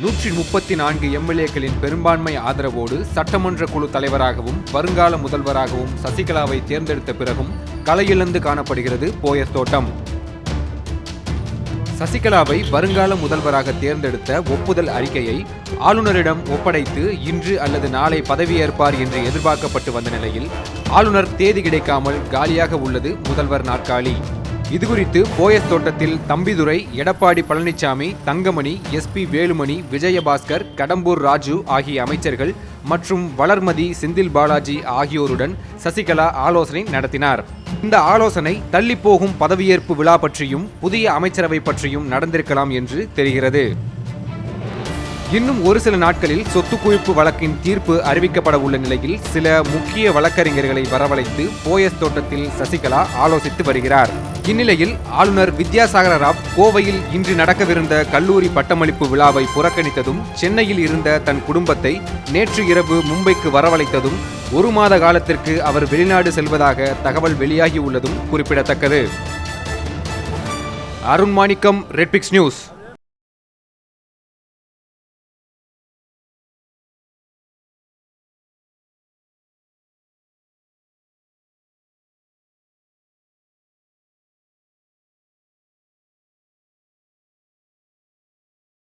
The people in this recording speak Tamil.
நூற்றி முப்பத்தி நான்கு எம்எல்ஏக்களின் பெரும்பான்மை ஆதரவோடு சட்டமன்ற குழு தலைவராகவும் வருங்கால முதல்வராகவும் சசிகலாவை தேர்ந்தெடுத்த பிறகும் கலையிழந்து காணப்படுகிறது போயஸ் தோட்டம். சசிகலாவை வருங்கால முதல்வராக தேர்ந்தெடுத்த ஒப்புதல் அறிக்கையை ஆளுநரிடம் ஒப்படைத்து இன்று அல்லது நாளை பதவியேற்பார் என்று எதிர்பார்க்கப்பட்டு வந்த நிலையில் ஆளுநர் தேதி கிடைக்காமல் காலியாக உள்ளது முதல்வர் நாற்காலி. இதுகுறித்து போயஸ் தோட்டத்தில் தம்பிதுரை எடப்பாடி பழனிசாமி தங்கமணி எஸ்பி வேலுமணி விஜயபாஸ்கர் கடம்பூர் ராஜு ஆகிய அமைச்சர்கள் மற்றும் வளர்மதி செந்தில் பாலாஜி ஆகியோருடன் சசிகலா ஆலோசனை நடத்தினார். இந்த ஆலோசனை தள்ளிப்போகும் பதவியேற்பு விழா பற்றியும் புதிய அமைச்சரவை பற்றியும் நடந்திருக்கலாம் என்று தெரிகிறது. இன்னும் ஒரு சில நாட்களில் சொத்து குவிப்பு வழக்கின் தீர்ப்பு அறிவிக்கப்பட உள்ள நிலையில் சில முக்கிய வழக்கறிஞர்களை வரவழைத்து போயஸ் தோட்டத்தில் சசிகலா ஆலோசித்து வருகிறார். இந்நிலையில் ஆளுநர் வித்யாசாகர ராவ் கோவையில் இன்று நடக்கவிருந்த கல்லூரி பட்டமளிப்பு விழாவை புறக்கணித்ததும் சென்னையில் இருந்த தன் குடும்பத்தை நேற்று இரவு மும்பைக்கு வரவழைத்ததும் ஒரு மாத காலத்திற்கு அவர் வெளிநாடு செல்வதாக தகவல் வெளியாகி உள்ளதும் குறிப்பிடத்தக்கது. Arun Manickam Redpix news.